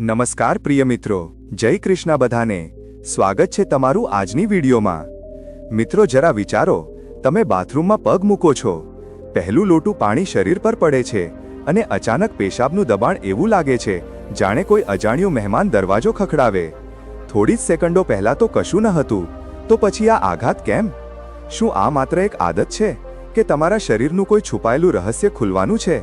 નમસ્કાર પ્રિય મિત્રો. જય કૃષ્ણ બધાને. સ્વાગત છે તમારું આજની વિડીયોમાં. મિત્રો જરા વિચારો, તમે બાથરૂમમાં પગ મૂકો છો. પહેલું લોટું પાણી શરીર પર પડે છે અને અચાનક પેશાબનું દબાણ એવું લાગે છે, જાણે કોઈ અજાણ્યું મહેમાન દરવાજો ખખડાવે. થોડી જ સેકન્ડો પહેલા તો કશું ન હતું, તો પછી આ આઘાત કેમ? શું આ માત્ર એક આદત છે, કે તમારા શરીરનું કોઈ છુપાયેલું રહસ્ય ખુલવાનું છે?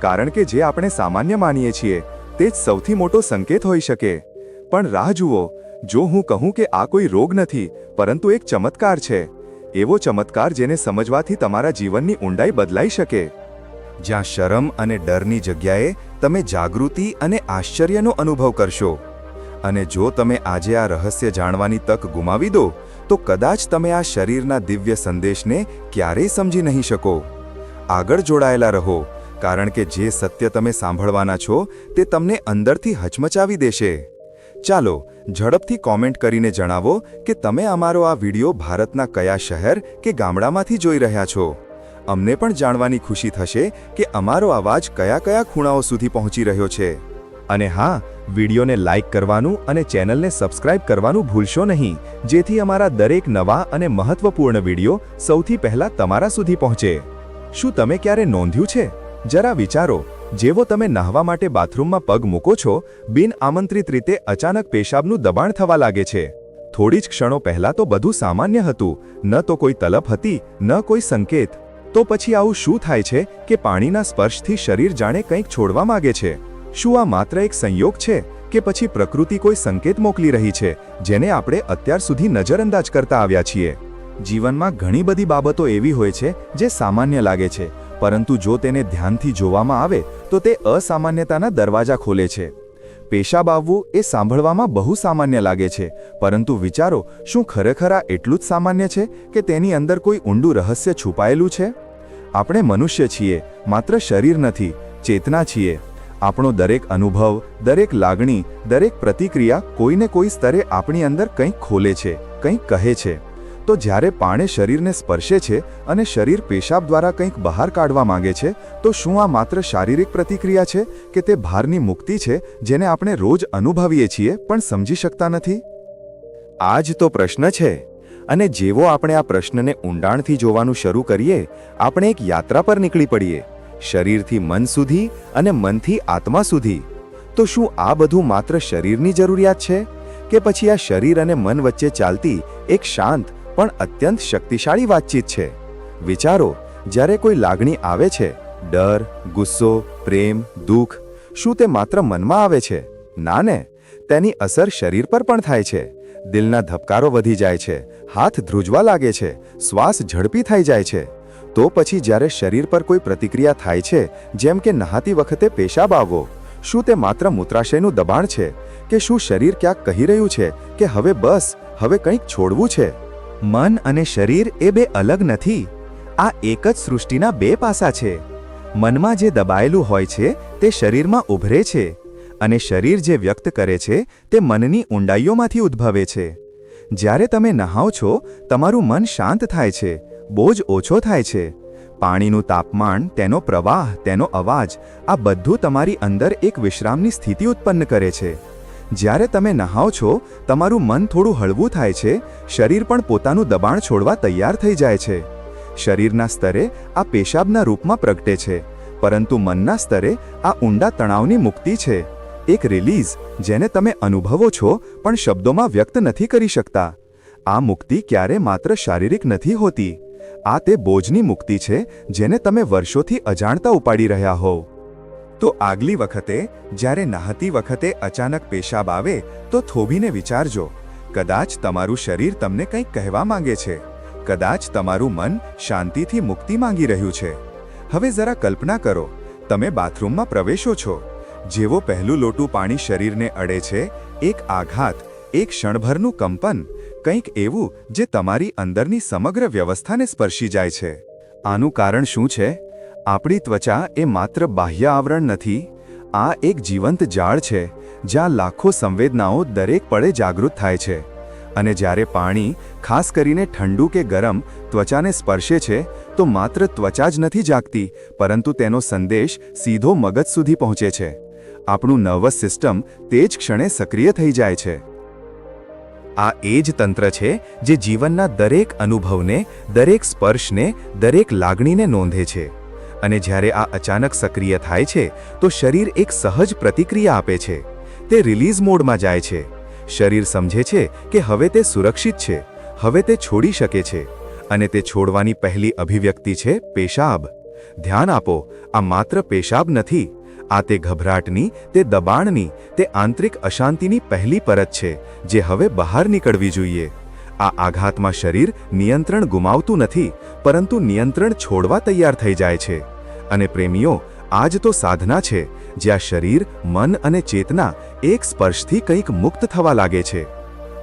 કારણ કે જે આપણે સામાન્ય માનીએ છીએ તે જ સૌથી મોટો સંકેત હોઈ શકે. પણ રાહ જુઓ, જો હું કહું કે આ કોઈ રોગ નથી, પરંતુ એક ચમત્કાર છે. એવો ચમત્કાર જેને સમજવાથી તમારા જીવનની ઊંડાઈ બદલાઈ શકે. જ્યાં શરમ અને ડરની જગ્યાએ તમે જાગૃતિ અને આશ્ચર્યનો અનુભવ કરશો. અને જો તમે આજે આ રહસ્ય જાણવાની તક ગુમાવી દો, તો કદાચ તમે આ શરીરના દિવ્ય સંદેશને ક્યારેય સમજી નહીં શકો. આગળ જોડાયેલા રહો. કારણ કે જે સત્ય તમે સાંભળવાના છો, તે તમને અંદરથી હચમચાવી દેશે. ચાલો, ઝડપથી કોમેન્ટ કરીને જણાવો કે તમે અમારો આ વિડિયો ભારતના કયા શહેર કે ગામડામાંથી જોઈ રહ્યા છો. અમને પણ જાણવાની ખુશી થશે કે અમારો અવાજ કયા કયા ખૂણાઓ સુધી પહોંચી રહ્યો છે. અને હા, વિડીયોને લાઇક કરવાનું અને ચેનલને સબસ્ક્રાઇબ કરવાનું ભૂલશો નહીં, જેથી અમારા દરેક નવા અને મહત્વપૂર્ણ વીડિયો સૌથી પહેલા તમારા સુધી પહોંચે. શું તમે ક્યારે નોંધ્યું છે? જરા વિચારો, જેવો તમે નહાવા માટે બાથરૂમમાં પગ મૂકો છો, બિન આમંત્રિત રીતે અચાનક પેશાબનું દબાણ થવા લાગે છે. થોડી જ ક્ષણો પહેલા તો બધું સામાન્ય હતું, ન તો કોઈ તલપ હતી, ન કોઈ સંકેત. તો પછી આવું શું થાય છે કે પાણીના સ્પર્શથી શરીર જાણે કંઈક છોડવા માંગે છે? શું આ માત્ર એક સંયોગ છે કે પછી પ્રકૃતિ કોઈ સંકેત મોકલી રહી છે, જેને આપણે અત્યાર સુધી નજરઅંદાજ કરતા આવ્યા છીએ? જીવનમાં ઘણી બધી બાબતો એવી હોય છે જે સામાન્ય લાગે છે પરંતુ જો તેને ધ્યાનથી જોવામાં આવે, તો તે અસામાન્યતાના દરવાજા ખોલે છે. પેશાબ આવવું એ સાંભળવામાં બહુ સામાન્ય લાગે છે, પરંતુ વિચારો, શું ખરેખર આ એટલું જ સામાન્ય છે કે તેની અંદર કોઈ ઊંડું રહસ્ય છુપાયેલું છે? આપણે મનુષ્ય છીએ, માત્ર શરીર નથી, ચેતના છીએ. આપણો દરેક અનુભવ, દરેક લાગણી, દરેક પ્રતિક્રિયા કોઈને કોઈ સ્તરે આપણી અંદર કંઈક ખોલે છે, કંઈક કહે છે. તો જ્યારે પાણે શરીરને સ્પર્શે છે અને શરીર પેશાબ દ્વારા કંઈક બહાર કાઢવા માંગે છે, તો શું આ માત્ર શારીરિક પ્રતિક્રિયા છે કે તે ભારની મુક્તિ છે જેને આપણે રોજ અનુભવીએ છીએ પણ સમજી શકતા નથી? આ જ તો પ્રશ્ન છે. અને જેવો આપણે આ પ્રશ્નને ઊંડાણથી જોવાનું શરૂ કરીએ, આપણે એક યાત્રા પર નીકળી પડીએ. શરીરથી મન સુધી અને મનથી આત્મા સુધી. તો શું આ બધું માત્ર શરીરની જરૂરિયાત છે? કે પછી આ શરીર અને મન વચ્ચે ચાલતી એક શાંત પણ અત્યંત શક્તિશાળી વાતચીત છે. વિચારો, જ્યારે કોઈ લાગણી આવે છે, ડર, ગુસ્સો, પ્રેમ, દુઃખ, શું તે માત્ર મનમાં આવે છે? ના ને, તેની અસર શરીર પર પણ થાય છે. દિલના ધબકારો વધી જાય છે, હાથ ધ્રુજવા લાગે છે, શ્વાસ ઝડપી થઈ જાય છે. તો પછી જ્યારે શરીર પર કોઈ પ્રતિક્રિયા થાય છે, જેમ કે નહાતી વખતે પેશાબ આવવો, શું તે માત્ર મૂત્રાશયનું દબાણ છે, કે શું શરીર ક્યાંક કહી રહ્યું છે, કે હવે બસ, હવે કંઈક છોડવું છે? મન અને શરીર એ બે અલગ નથી. આ એક જ સૃષ્ટિના બે પાસા છે. મનમાં જે દબાયેલું હોય છે, તે શરીરમાં ઉભરે છે અને શરીર જે વ્યક્ત કરે છે, તે મનની ઊંડાઈઓમાંથી ઉદ્ભવે છે. જ્યારે તમે નહાઓ છો, તમારું મન શાંત થાય છે, બોજ ઓછો થાય છે. પાણીનું તાપમાન, તેનો પ્રવાહ, તેનો અવાજ, આ બધું તમારી અંદર એક વિશ્રામની સ્થિતિ ઉત્પન્ન કરે છે. જ્યારે તમે નહાઓ છો, તમારું મન થોડું હળવું થાય છે, શરીર પણ પોતાનું દબાણ છોડવા તૈયાર થઈ જાય છે. શરીરના સ્તરે આ પેશાબના રૂપમાં પ્રગટે છે, પરંતુ મનના સ્તરે આ ઊંડા તણાવની મુક્તિ છે. એક રિલીઝ, જેને તમે અનુભવો છો, પણ શબ્દોમાં વ્યક્ત નથી કરી શકતા. આ મુક્તિ ક્યારે માત્ર શારીરિક નથી હોતી. આ તે બોજની મુક્તિ છે, જેને તમે વર્ષોથી અજાણતા ઉપાડી રહ્યા હોવ. તો આગલી વખતે, જ્યારે નહાતી વખતે અચાનક પેશાબ આવે, તો થોભીને વિચારજો, કદાચ તમારું શરીર તમને કંઈક કહેવા માંગે છે. કદાચ તમારું મન શાંતિથી મુક્તિ માંગી રહ્યું છે. હવે જરા કલ્પના કરો, તમે બાથરૂમમાં પ્રવેશો છો. જેવો પહેલું લોટું પાણી શરીરને અડે છે, એક આઘાત, એક ક્ષણભરનું કંપન, કંઈક એવું જે તમારી અંદરની સમગ્ર વ્યવસ્થાને સ્પર્શી જાય છે. આનું કારણ શું છે? આપણી ત્વચા એ માત્ર બાહ્ય આવરણ નથી, આ એક જીવંત જાળ છે, જ્યાં લાખો સંવેદનાઓ દરેક પળે જાગૃત થાય છે. અને જ્યારે પાણી, ખાસ કરીને ઠંડુ કે ગરમ, ત્વચાને સ્પર્શે છે, તો માત્ર ત્વચા જ નથી જાગતી, પરંતુ તેનો સંદેશ સીધો મગજ સુધી પહોંચે છે. આપણું નર્વસ સિસ્ટમ તે જ ક્ષણે સક્રિય થઈ જાય છે. આ એ જ તંત્ર છે, જે જીવનના દરેક અનુભવને, દરેક સ્પર્શને, દરેક લાગણીને નોંધે છે. અને જ્યારે આ અચાનક સક્રિય થાય છે, તો શરીર એક સહજ પ્રતિક્રિયા આપે છે. તે રિલીઝ મોડમાં જાય છે. શરીર સમજે છે કે હવે તે સુરક્ષિત છે, હવે તે છોડી શકે છે, અને તે છોડવાની પહેલી અભિવ્યક્તિ છે પેશાબ. ધ્યાન આપો, આ માત્ર પેશાબ નથી, આ તે ગભરાટની, તે દબાણની, તે આંતરિક અશાંતિની પહેલી પરત છે, જે હવે બહાર નીકળવી જોઈએ. આ આઘાતમાં શરીર નિયંત્રણ ગુમાવતું નથી, પરંતુ નિયંત્રણ છોડવા તૈયાર થઈ જાય છે. અને પ્રેમીઓ, આજ તો સાધના છે, જ્યાં શરીર, મન અને ચેતના એક સ્પર્શથી કંઈક મુક્ત થવા લાગે છે.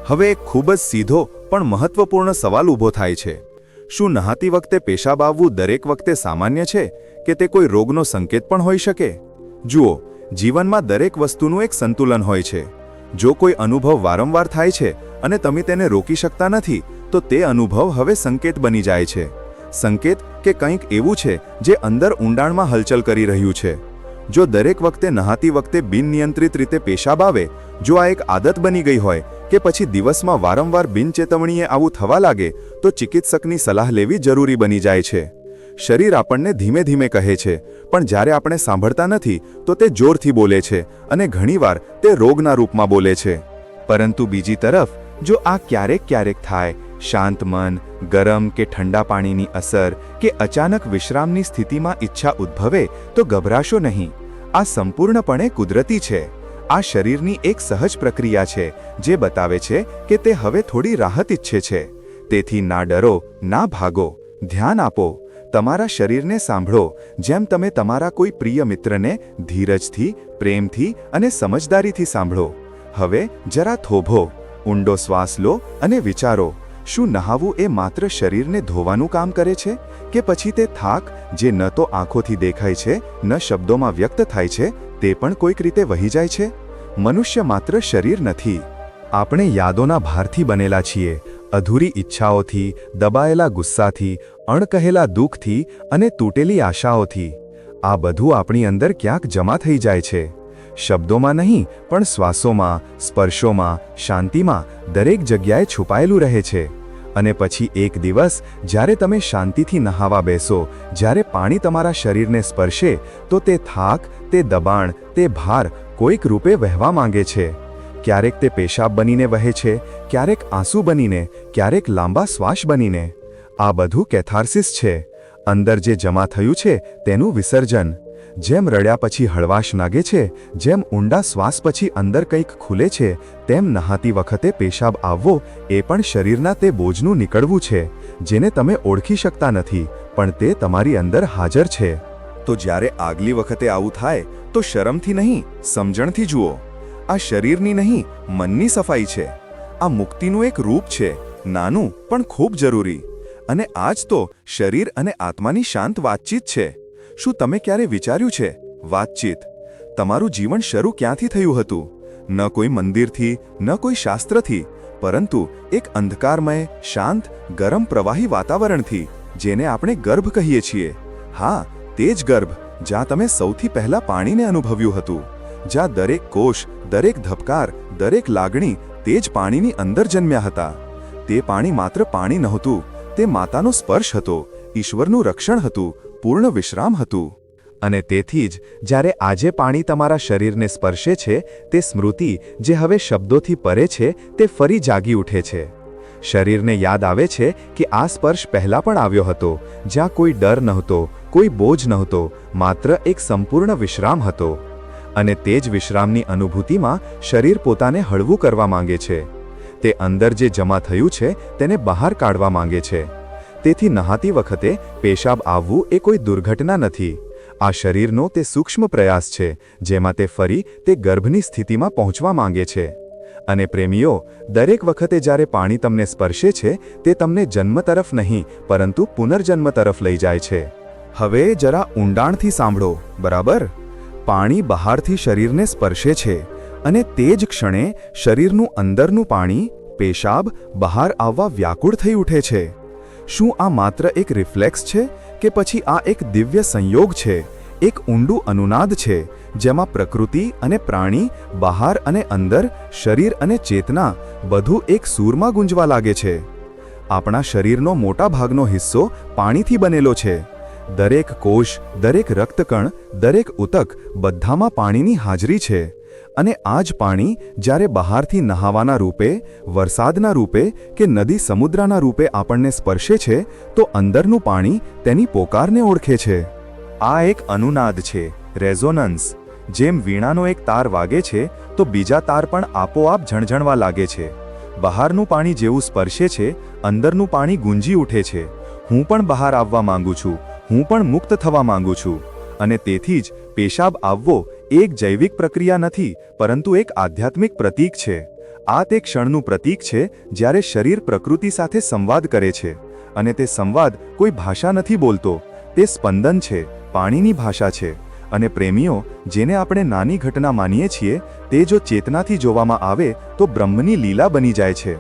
હવે એક ખૂબ જ સીધો પણ મહત્વપૂર્ણ સવાલ ઊભો થાય છે. શું નહાતી વખતે પેશાબ આવવું દરેક વખતે સામાન્ય છે કે તે કોઈ રોગનો સંકેત પણ હોઈ શકે? જુઓ, જીવનમાં દરેક વસ્તુનું એક સંતુલન હોય છે. જો કોઈ અનુભવ વારંવાર થાય છે અને તમે તેને રોકી શકતા નથી, તો તે અનુભવ હવે સંકેત બની જાય છે. સંકેત કે કંઈક એવું છે જે અંદર ઊંડાણમાં હલચલ કરી રહ્યું છે. જો દરેક વખતે નહાતી વખતે બિનનિયંત્રિત રીતે પેશાબ આવે, જો આ એક આદત બની ગઈ હોય કે પછી દિવસમાં વારંવાર બિનચેતવણીએ આવું થવા લાગે, તો ચિકિત્સકની સલાહ લેવી જરૂરી બની જાય છે. શરીર આપણને ધીમે ધીમે કહે છે, પણ જ્યારે આપણે સાંભળતા નથી, તો તે જોરથી બોલે છે અને ઘણીવાર તે રોગના રૂપમાં બોલે છે. પરંતુ બીજી તરફ, જો આ ક્યારેક ક્યારેક થાય શાંત મન, ગરમ કે ઠંડા પાણીની અસર કે અચાનક વિશ્રામની સ્થિતિમાં ઈચ્છા ઉદ્ભવે તો ગભરાશો નહીં. આ સંપૂર્ણપણે કુદરતી છે. આ શરીરની એક સહજ પ્રક્રિયા છે, જે બતાવે છે કે તે હવે થોડી રાહત ઈચ્છે છે. તેથી ના ડરો, ના ભાગો. ધ્યાન આપો. તમારા શરીરને સાંભળો. જેમ તમે તમારા કોઈ પ્રિય મિત્રને ધીરજથી, પ્રેમથી અને સમજદારીથી સાંભળો. હવે જરા થોભો. ઊંડો શ્વાસ લો અને વિચારો. શું નહાવું એ માત્ર શરીરને ધોવાનું કામ કરે છે કે પછી તે થાક, જે ન તો આંખોથી દેખાય છે, ન શબ્દોમાં વ્યક્ત થાય છે, તે પણ કોઈક રીતે વહી જાય છે? મનુષ્ય માત્ર શરીર નથી. આપણે યાદોના ભારથી બનેલા છીએ, અધૂરી ઈચ્છાઓથી, દબાયેલા ગુસ્સાથી, અણકહેલા દુઃખથી અને તૂટેલી આશાઓથી. આ બધું આપણી અંદર ક્યાંક જમા થઈ જાય છે. શબ્દોમાં નહીં, પણ શ્વાસોમાં, સ્પર્શોમાં, શાંતિમાં દરેક જગ્યાએ છુપાયેલું રહે છે. અને પછી એક દિવસ, જ્યારે તમે શાંતિથી નહાવા બેસો, જ્યારે પાણી તમારા શરીરને સ્પર્શે, તો તે થાક, તે દબાણ, તે ભાર કોઈક રૂપે વહેવા માંગે છે. ક્યારેક તે પેશાબ બનીને વહે છે, ક્યારેક આંસુ બનીને, ક્યારેક લાંબા શ્વાસ બનીને. આ બધું કેથાર્સિસ છે. અંદર જે જમા થયું છે, તેનું વિસર્જન. જેમ રડ્યા પછી હળવાશ નાગે છે, જેમ ઊંડા શ્વાસ પછી અંદર કંઈક ખુલે છે, તેમ નહાતી વખતે પેશાબ આવવો એ પણ શરીરના તે બોજનું નીકળવું છે, જેને તમે ઓળખી શકતા નથી, પણ તે તમારી અંદર હાજર છે. તો જ્યારે આગલી વખતે આવું થાય, તો શરમથી નહીં, સમજણથી જુઓ. આ શરીરની નહીં, મનની સફાઈ છે. આ મુક્તિનું એક રૂપ છે, નાનું, પણ ખૂબ જરૂરી. અને આજ તો શરીર અને આત્માની શાંત વાતચીત છે. શું તમે ક્યારે વિચાર્યું છે? વાતચીત. તમારું જીવન શરૂ ક્યાંથી થયું હતું? ન કોઈ મંદિરથી, ન કોઈ શાસ્ત્રથી, પરંતુ એક અંધકારમય, શાંત, ગરમ પ્રવાહી વાતાવરણથી, જેને આપણે ગર્ભ કહીએ છીએ. હા, તે જ ગર્ભ, જ્યાં તમે સૌથી પહેલા પાણીને અનુભવ્યું હતું. જ્યાં દરેક કોષ, દરેક ધબકાર, દરેક લાગણી તે જ પાણીની અંદર જન્મ્યા હતા. તે પાણી માત્ર પાણી નહોતું, તે માતાનો સ્પર્શ હતો, ઈશ્વરનું રક્ષણ હતું પૂર્ણ વિશ્રામ હતું. અને તેથી જ જ્યારે આજે પાણી તમારા શરીરને સ્પર્શે છે, તે સ્મૃતિ જે હવે શબ્દોથી પરે છે, તે ફરી જાગી ઉઠે છે. શરીરને યાદ આવે છે કે આ સ્પર્શ પહેલાં પણ આવ્યો હતો. જ્યાં કોઈ ડર નહોતો, કોઈ બોજ નહોતો, માત્ર એક સંપૂર્ણ વિશ્રામ હતો. અને તે જ વિશ્રામની અનુભૂતિમાં શરીર પોતાને હળવું કરવા માંગે છે. તે અંદર જે જમા થયું છે, તેને બહાર કાઢવા માંગે છે. તેથી નહાતી વખતે પેશાબ આવવું એ કોઈ દુર્ઘટના નથી. આ શરીરનો તે સૂક્ષ્મ પ્રયાસ છે, જેમાં તે ફરી તે ગર્ભની સ્થિતિમાં પહોંચવા માંગે છે. અને પ્રેમીઓ, દરેક વખતે જ્યારે પાણી તમને સ્પર્શે છે, તે તમને જન્મ તરફ નહીં, પરંતુ પુનર્જન્મ તરફ લઈ જાય છે. હવે જરા ઊંડાણથી સાંભળો, બરાબર? પાણી બહારથી શરીરને સ્પર્શે છે, અને તે જ ક્ષણે શરીરનું અંદરનું પાણી, પેશાબ, બહાર આવવા વ્યાકુળ થઈ ઉઠે છે. શું આ માત્ર એક રિફ્લેક્સ છે કે પછી આ એક દિવ્ય સંયોગ છે? એક ઊંડું અનુનાદ છે, જેમાં પ્રકૃતિ અને પ્રાણી, બહાર અને અંદર, શરીર અને ચેતના બધું એક સૂરમાં ગુંજવા લાગે છે. આપણા શરીરનો મોટા ભાગનો હિસ્સો પાણીથી બનેલો છે. દરેક કોષ, દરેક રક્તકણ, દરેક ઉતક બધામાં પાણીની હાજરી છે. અને આ જ પાણી જ્યારે બહારથી નહાવાના રૂપે, વરસાદના રૂપે કે નદી સમુદ્રના રૂપે આપણને સ્પર્શે છે, તો અંદરનું પાણી તેની પોકારને ઓળખે છે. આ એક અનુનાદ છે, રેઝોનન્સ. જેમ વીણાનો એક તાર વાગે છે, તો બીજા તાર પણ આપોઆપ ઝણઝણવા લાગે છે. બહારનું પાણી જેવું સ્પર્શે છે, અંદરનું પાણી ગુંજી ઉઠે છે. હું પણ બહાર આવવા માંગુ છું, હું પણ મુક્ત થવા માંગુ છું. અને તેથી જ પેશાબ આવવો એક જૈવિક પ્રક્રિયા નથી, પરંતુ એક આધ્યાત્મિક પ્રતીક છે. આ તે ક્ષણનું પ્રતીક છે, જ્યારે શરીર પ્રકૃતિ સાથે સંવાદ કરે છે. અને તે સંવાદ કોઈ ભાષા નથી બોલતો. તે સ્પંદન છે, પાણીની ભાષા છે. અને પ્રેમીઓ, જેને આપણે નાની ઘટના માનીએ છીએ, તે જો ચેતનાથી જોવામાં આવે, તો બ્રહ્મની લીલા બની જાય છે.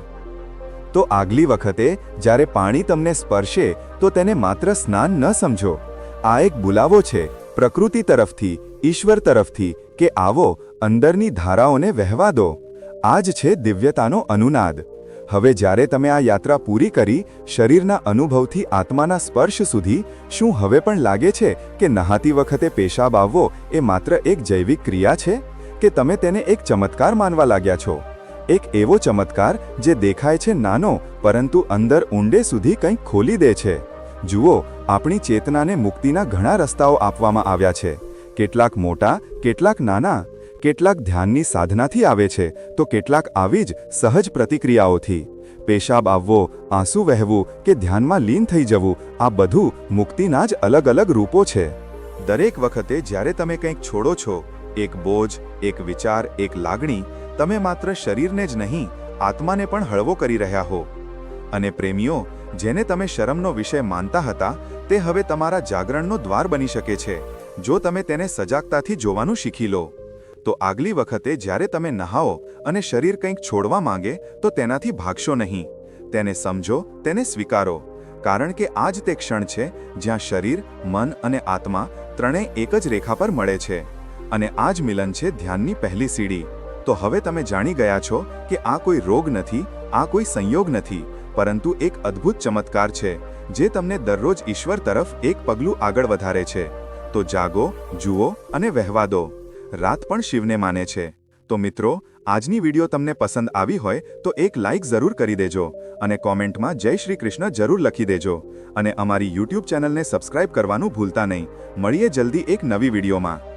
તો આગલી વખતે, જ્યારે પાણી તમને સ્પર્શે, તો તેને માત્ર સ્નાન ન સમજો. આ એક બુલાવો છે, પ્રકૃતિ તરફથી ઈશ્વર તરફથી કે આવો અંદરની ધારાઓને વહેવા દો. આ જ છે દિવ્યતાનો અનુનાદ. હવે જ્યારે તમે આ યાત્રા પૂરી કરી, શરીરના અનુભવથી આત્માના સ્પર્શ સુધી, શું હવે પણ લાગે છે કે નહાતી વખતે પેશાબ આવવો એ માત્ર એક જૈવિક ક્રિયા છે? કે તમે તેને એક ચમત્કાર માનવા લાગ્યા છો? એક એવો ચમત્કાર જે દેખાય છે નાનો, પરંતુ અંદર ઊંડે સુધી કંઈક ખોલી દે છે. જુઓ, આપણી ચેતનાને મુક્તિના ઘણા રસ્તાઓ આપવામાં આવ્યા છે. કેટલાક મોટા, કેટલાક નાના, કેટલાક ધ્યાનની સાધનાથી આવે છે, તો કેટલાક આવી જ સહજ પ્રતિક્રિયાઓથી. પેશાબ આવવો, આંસુ વહેવું કે ધ્યાનમાં લીન થઈ જવું, આ બધું મુક્તિના જ અલગ અલગ રૂપો છે. દરેક વખતે જ્યારે તમે કંઈક છોડો છો, એક બોજ, એક વિચાર, એક લાગણી, તમે માત્ર શરીરને જ નહીં, આત્માને પણ હળવો કરી રહ્યા હો. અને પ્રેમીઓ, જેને તમે શરમનો વિષય માનતા હતા, તે હવે તમારા જાગરણનો દ્વાર બની શકે છે. જો તમે તેને સજાગતાથી જોવાનું શીખી લો, તો આગલી વખતે જ્યારે તમે નહાઓ અને શરીર કંઈક છોડવા માંગે, તો તેનાથી ભાગશો નહીં. તેને સમજો, તેને સ્વીકારો, કારણ કે આ જ તે ક્ષણ છે જ્યાં શરીર, મન અને આત્મા ત્રણેય એક જ રેખા પર મળે છે. અને આ જ મિલન છે ધ્યાનની પહેલી સીડી. તો હવે તમે જાણી ગયા છો કે આ કોઈ રોગ નથી, આ કોઈ સંયોગ નથી, પરંતુ એક અદ્ભુત ચમત્કાર છે, જે તમને દરરોજ ઈશ્વર તરફ એક પગલું આગળ વધારે છે. તો જાગો, જુઓ અને વહેવા દો. રાત પણ શિવને માને છે. તો મિત્રો, આજની વીડિયો તમને પસંદ આવી હોય તો એક લાઇક જરૂર કરી દેજો અને કોમેન્ટમાં જય શ્રી કૃષ્ણ જરૂર લખી દેજો. અને અમારી યુટ્યુબ ચેનલને સબસ્ક્રાઇબ કરવાનું ભૂલતા નહીં. મળીએ જલ્દી એક નવી વિડીયોમાં.